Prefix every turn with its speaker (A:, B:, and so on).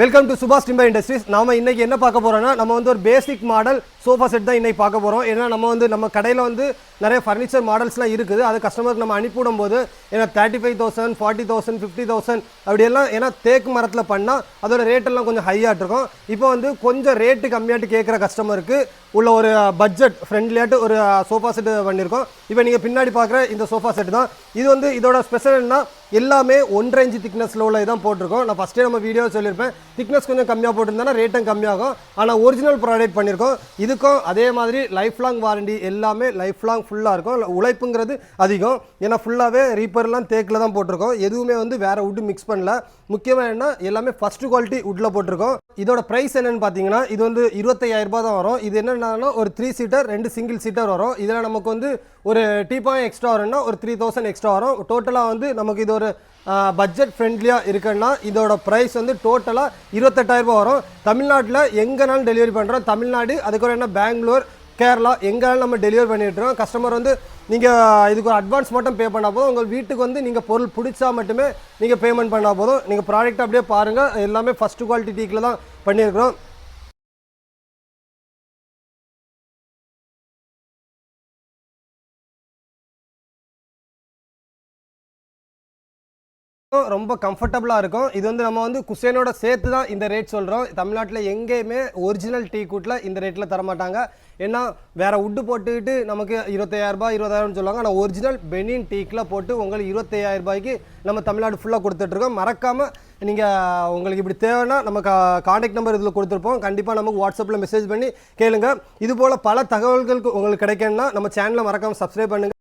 A: Welcome to சுபாஷ் timber industries நாம இன்னைக்கு என்ன பார்க்க போறோம்னா நம்ம வந்து ஒரு பேசிக் மாடல் சோஃபா செட் தான் இன்னைக்கு பார்க்க போறோம். ஏன்னா நம்ம வந்து நம்ம கடையில் வந்து நிறைய ஃபர்னிச்சர் மாடல்ஸ்லாம் இருக்குது. அது கஸ்டமருக்கு நம்ம அனுப்பிவிடும் போது ஏன்னா thirty five thousand forty thousand fifty thousand அப்படியெல்லாம் ஏன்னா தேக்கு மரத்தில் பண்ணால் அதோட ரேட்டெல்லாம் கொஞ்சம் ஹையாக இருக்கும். இப்போ வந்து கொஞ்சம் ரேட்டு கம்மியாட்டு கேட்குற கஸ்டமருக்கு உள்ள ஒரு பட்ஜெட் ஃப்ரெண்ட்லியாட்டு ஒரு சோஃபா செட் பண்ணியிருக்கோம் இப்போ நீங்கள் பின்னாடி பார்க்குற இந்த சோஃபா செட்டு தான். இது வந்து இதோட ஸ்பெஷல் என்ன எல்லாமே ஒன்றரை இன்ச்சு திக்னஸில் உள்ள தான் போட்டிருக்கோம். நான் ஃபஸ்ட்டே நம்ம வீடியோ சொல்லியிருப்பேன். திக்னஸ் கொஞ்சம் கம்மியாக போட்டிருந்தேன்னா ரேட்டும் கம்மியாகும். ஆனால் ஒரிஜினல் ப்ராடக்ட் பண்ணியிருக்கோம். இதுக்கும் அதே மாதிரி லைஃப் லாங் வாரண்டி எல்லாமே லைஃப் லாங் ஃபுல்லாக இருக்கும் உழைப்புங்கிறது அதிகம். ஏன்னா ஃபுல்லாகவே ரீப்பர்லாம் தேக்கில் தான் போட்டிருக்கோம். எதுவுமே வந்து வேறு உட்டு மிக்ஸ் பண்ணல. முக்கியமாக என்ன எல்லாமே ஃபஸ்ட்டு குவாலிட்டி உட்டில் போட்டிருக்கோம். இதோட ப்ரைஸ் என்னன்னு பார்த்தீங்கன்னா இது வந்து இருபத்தையாயிரரூபா தான் வரும். இது என்னென்னா ஒரு த்ரீ சீட்டர் ரெண்டு சிங்கிள் சீட்டர் வரும். இதில் நமக்கு வந்து ஒரு டீ பாயிண்ட் எக்ஸ்ட்ரா வரும்னா ஒரு த்ரீ தௌசண்ட் எக்ஸ்ட்ரா வரும். டோட்டலாக வந்து நமக்கு இது ஒரு பட்ஜெட் ஃப்ரெண்ட்லியாக இருக்குன்னா இதோட ப்ரைஸ் வந்து டோட்டலாக இருபத்தெட்டாயிரரூபா வரும். தமிழ்நாட்டில் எங்கேனாலும் டெலிவரி பண்ணுறோம் தமிழ்நாடு அதுக்கப்புறம் என்ன பெங்களூர் கேரளா எங்கேனாலும் நம்ம டெலிவரி பண்ணிட்டுருக்கோம் கஸ்டமர் வந்து நீங்கள் இதுக்கு ஒரு அட்வான்ஸ் மட்டும் பே பண்ணால் போதும். உங்கள் வீட்டுக்கு வந்து நீங்கள் பொருள் பிடிச்சா மட்டுமே நீங்கள் பேமெண்ட் பண்ணால் போதும். நீங்கள் ப்ராடக்ட் அப்படியே பாருங்கள் எல்லாமே ஃபஸ்ட்டு குவாலிட்டி டீக்கில் தான் பண்ணியிருக்கிறோம். ரொம்ப கம்ஃபர்டபுளாக இருக்கும். இது வந்து நம்ம வந்து குசேனோட சேர்த்து தான் இந்த ரேட் சொல்கிறோம் தமிழ்நாட்டில் எங்கேயுமே ஒரிஜினல் டீ கூட்டில் இந்த ரேட்டில் தரமாட்டாங்க. ஏன்னா வேறு உட்டு போட்டுக்கிட்டு நமக்கு இருபத்தையாயிரரூபா இருபதாயிரம்னு சொல்லுவாங்க. ஆனால் ஒரிஜினல் பெனின் டீக்கில் போட்டு உங்களுக்கு இருபத்தையாயிரம் ரூபாய்க்கு நம்ம தமிழ்நாடு ஃபுல்லாக கொடுத்துட்ருக்கோம். மறக்காமல் நீங்கள் உங்களுக்கு இப்படி தேவைன்னா நம்ம காண்டாக்ட் நம்பர் இதில் கொடுத்துருப்போம். கண்டிப்பாக நமக்கு வாட்ஸ்அப்பில் மெசேஜ் பண்ணி கேளுங்க. இது போல் பல தகவல்களுக்கு உங்களுக்கு கிடைக்கணும்னா நம்ம சேனலை மறக்காமல் சப்ஸ்கிரைப் பண்ணுங்கள்